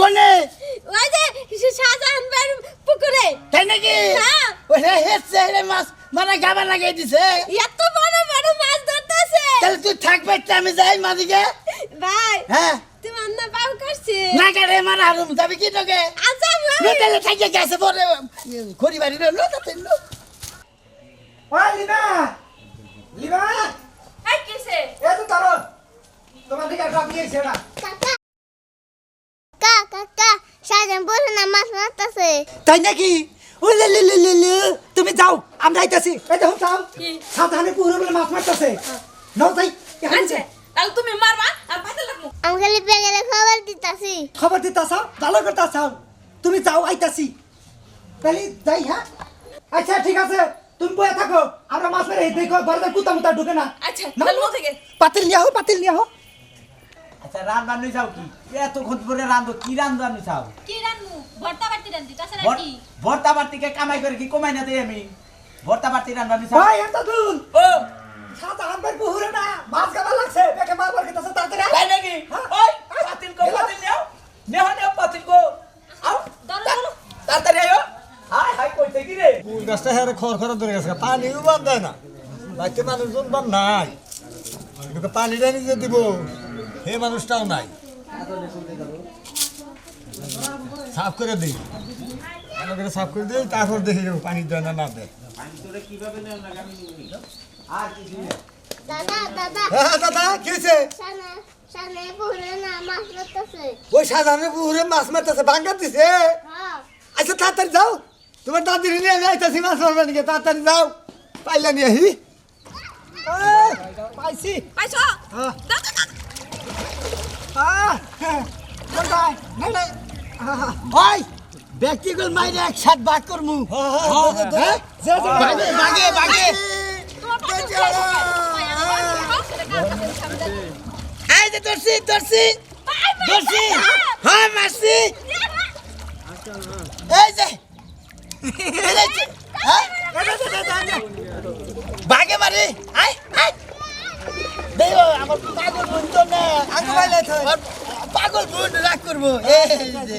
কোনে? ওই যে শাহজাহান ভাইয়ের পুকুরে তাই নাকি? হ্যাঁ। ওরে হেসছে রে মাছ মানে গাবা লাগাই দিছে। এত বড় বড় মাছ ধরতেছে তাহলে তুই থাকবে আমি যাই মাদিকে। ভাই হ্যাঁ? তুমি অন্য বাবু করছে না কারে মারা হারুম যাবি কি তোকে? আচ্ছা নো তাহলে থাকি গেছে পরে খড়ি বাড়ি নো তাতে নো ওই লিবা লিবা এই কিসে এ তো তোমার দিকে নিয়েছে না। কাকা কাকা কাকা বলে না মাছ মারতেছে। তাই নাকি? লে লে লে লে লে তুমি যাও আমরা আইতাছি। এই দেখো যাও? সাবধানে পুরো মাছ মারতেছে। নাও যাই। তাহলে তুমি মারবা আর পাতে লাগবো। আমি পেগেলে খবর দিতাছি। খবর দিতাছ ভালো করতাছ তুমি যাও আইতাছি। তাহলে যাই হ্যাঁ? আচ্ছা ঠিক আছে। তুমি বয়ে থাকো। আমরা মাছ মেরে দেখো বারবার কুতা মুতা ঢুকে না। আচ্ছা না, থেকে পাতিল নিয়ে আহো পাতিল নিয়ে আহো আচ্ছা রান বান্নু চাও কি? এতক্ষণ পরে রান্ধো কি রান বান্নু চাও কি রান্নু ভর্তা বাটি রান্দি তাছাড়া ভর- ভর্তা বাড়তিকে কামাই করে কি কমাই না দেই আমি? ভর্তা বাড়তি রান বান্নু চাও ভাই এত দূর। ও। সাদা আম্বের পুহুরে না মাছ গাবা লাগছে বেকে মারবার কেতাছে তাড়াতাড়ি আয়। তাই নাকি? হ্যাঁ। ওই পাতিল কো পাতিল নেও নেও নেও পাতিল কো আও তাড়াতাড়ি আয়ো। হাই হাই কইতে কি রে? ফুল গাছটা হ্যাঁ খর খর ধরে গেছে পানিও বান দেয় না। বাড়িতে মানুষজন বান নাই। এদিকে পানিটা নিজে দিব হে মানুষটাও নাই। সাফ করে দিই। ভালো করে সাফ করে দিই তারপর দেখি যাব পানি দেয় না না দেয়। দাদা দাদা হ্যাঁ দাদা কি হয়েছে সামনে সামনে পুকুরে না মাছ মারতেছে ওই সাধারণ পুকুরে মাছ মারতেছে ভাঙ্গা দিছে হ্যাঁ আচ্ছা তাড়াতাড়ি যাও তোমার দাদির নিয়ে আমি আইতাছি মাছ মারবে নাকি তাড়াতাড়ি যাও পাইলা নিয়ে আহি এই, পাইছি পাইছো হ্যাঁ দাও, দাও, দাও। আহ, হ্যাঁ, কোনটায়? নাই, নাই। আহা, ওই ব্যক্তিগত মাইরে একসাথ বাদ করমু হ্যাঁ? বাগে, বাগে, বাগে। হ্যাঁ, এই যে দর্শি দর্শি দর্শি হ্যাঁ মাসি এই যে। হ্যাঁ। বাগে মারি। আই আই দেই আমার পাগল বোন তো না। আঙ্গুল পাগল বোন রাগ করব। এই যে।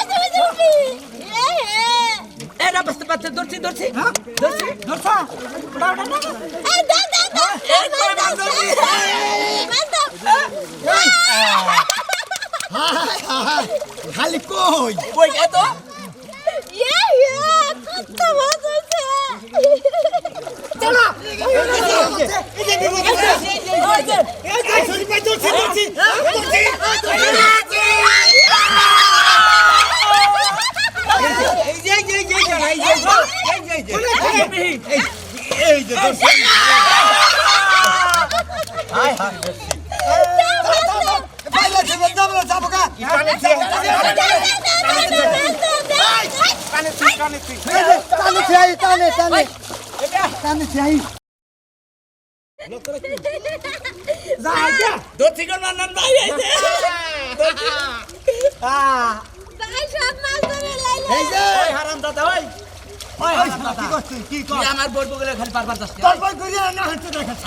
না বুঝতে পারছে ধরছি ধরছি ধরছি ধরছা খালি কই কই এত ধরছি ধরছি এই যে, ধরছি। পাইলে ছেড়ে যাব যাব গা। এই যে, কানে ছিঁড়ে আই, কানে, কানে। কানে ছিঁড়ে আই। যা, যা। ধরছি কোন নাম নাই আইছে আহ, ভাই সব মাছ ধরে লাইলে এই যে, হারাম দাদা ওই ওই কি করছিস? কি কর? আমার বলব গেলে খালি বারবার যাচ্ছে বারবার করে না হাঁটতে দেখাচ্ছ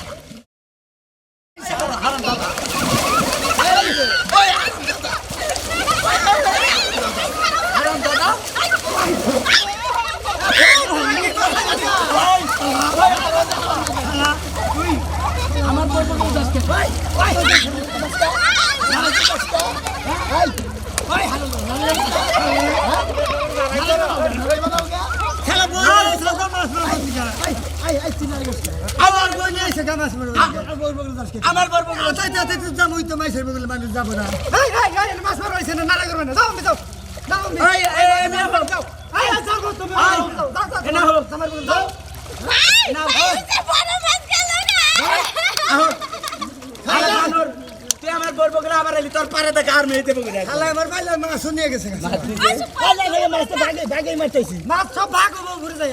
হারাম দাদা হারাম দাদা আমার বলব যাচ্ছে ভাই ভাই আমার নিয়ে এসে গামাস মারো আমার বই বগল তাই তাই তাই যাম হই তো মাইসের বগল মানুষ যাব না। এই এই এই মাছ মারো এসে না নাড়া করবে না। যাও আমি যাও। যাও আমি। এই এই এই মিয়া যাও আই আই যাও তুমি। যাও যাও যাও এনা হলো। আমার বগল যাও। ভাই এই বড় মাছ গেল না। তুই আমার বলব গেলে আবার এলি তোর পারে দেখা আর মেয়ে দেবো খালা আমার বাইলে মাছ শুনিয়ে গেছে মাছ তো ভাগে ভাগে মারতেছি মাছ সব ভাগ ঘুরে যায়।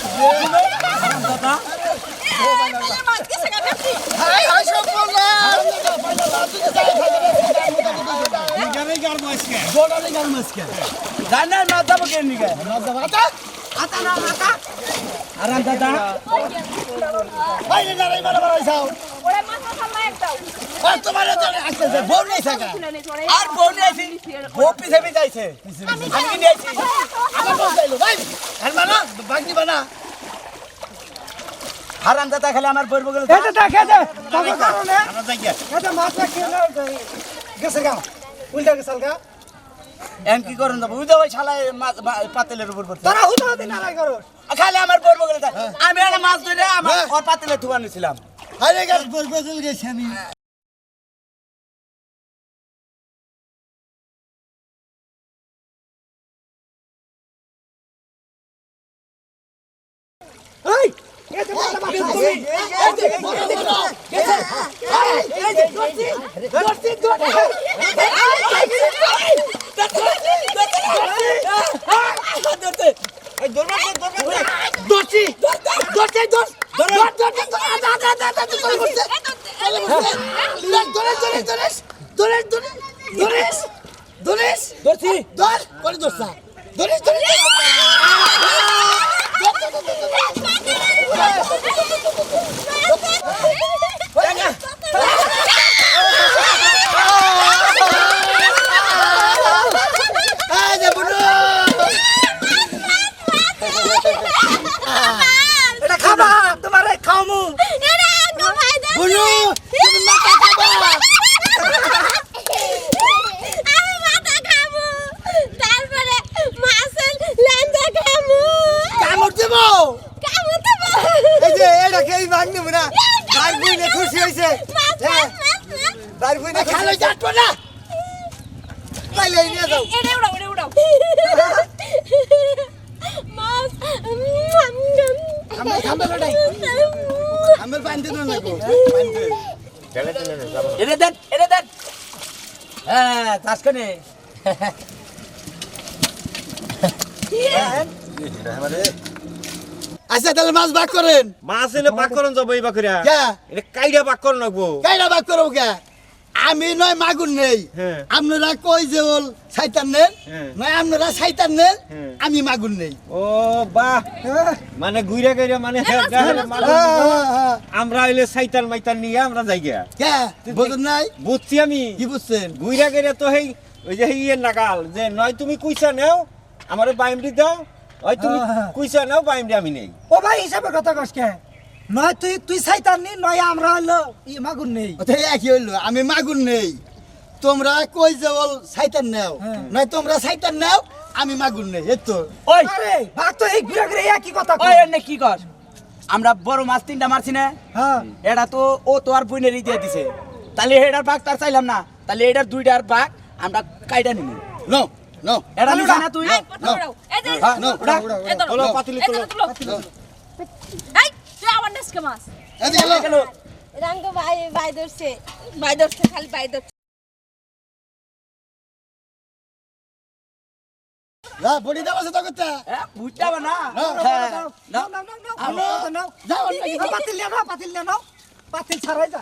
জানার মাথা বকে নিগে মাথা মাথা আতা না মাথা আরাম দাদা বাইরে দাঁড়াই মারা মারা যাও ওরে মাথা সামনে একটাও আর তোমার জানে আসছে যে বউ বাগনি বানা হারাম দাদা আমার গেল এটা কারণে এটা গেছে গা উল্টা গেছে গা। এম কি করুন দাবো উদা ভাই শালা পাতিলের উপর পড়তে তোরা হুদা হতে করো খালি আমার বইব গেল হ্যাঁ। আমি একটা মাছ ধরে আমার হ্যাঁ। পাতিলে ধুয়া নিছিলাম। আরে গেল বইব গেল গেছি আমি ধরিস ধরিস ধরিস ধর করে ধরছা ধরিস মাছ ভাই বুনে খালো যাটবো না। তাইলে নিয়ে যাও। এটা উড়াও এটা উড়াও। মাছ খামে খামে লড়াই আমার বান্ধে না লাগো এটা দেন এটা দেন। হ্যাঁ আচ্ছা তাহলে মাছ ভাগ করেন। মাছ এনে পাক করন যাব এই এটা কাইডা পাক করন লাগবো। কাইরা ভাগ করব কে? আমি নয় মাগুর নেই। হ্যাঁ। আপনারা কই যে ওল সাইতান নেন? হ্যাঁ। নয় আপনারা সাইতান নেন? হ্যাঁ। আমি মাগুর নেই। ও বাহ। মানে গুইরা গাইরা মানে আমরা হইলে সাইতান মাইতান নিয়ে আমরা যাই গিয়া। কে? বুঝুন নাই? বুঝছি আমি। কি বুঝছেন? গুইরা গাইরা তো হেই ওই যে ইয়ে নাগাল যে নয় তুমি কুইসা নেও আমারে বাইমডি দাও ওই তুমি। কুইসা নাও বাইমডি আমি নেই। ও ভাই হিসাবের কথা কস কে? নয় তুই তুই সাইতান নি নয় আমরা হইল ই মাগুর নেই। একই হইল আমি মাগুর নেই। তোমরা কই যে ওল সাইতান নেও। হ্যাঁ। নয় তোমরা সাইতান নেও আমি মাগুর নেই এই তো। ওই আরে ভাগ তো এই ঘুরে ঘুরে একই কথা ওই কয়। এনে কি কর? আমরা বড় মাছ তিনটা মারছি না? হ্যাঁ। এটা তো ও তো আর বুনেরই দিয়ে দিছে। তাহলে এটার ভাগ তার চাইলাম না। তাহলে এটার দুইটার ভাগ আমরা কাইটা নিব নো নো। এটা নিবি না তুই? উড়াও। এই যে হ্যাঁ, নো উড়া। এই তোলো পাতিলি এই আমার ডেস্কে মাছ এদিকে ভাই ভাই ধরছে ভাই ধরছে খালি ভাই ধরছে দাও সেটা করতে হ্যাঁ বুঝটা না না পাতিল নাও পাতিল পাতিল ছাড়াই যা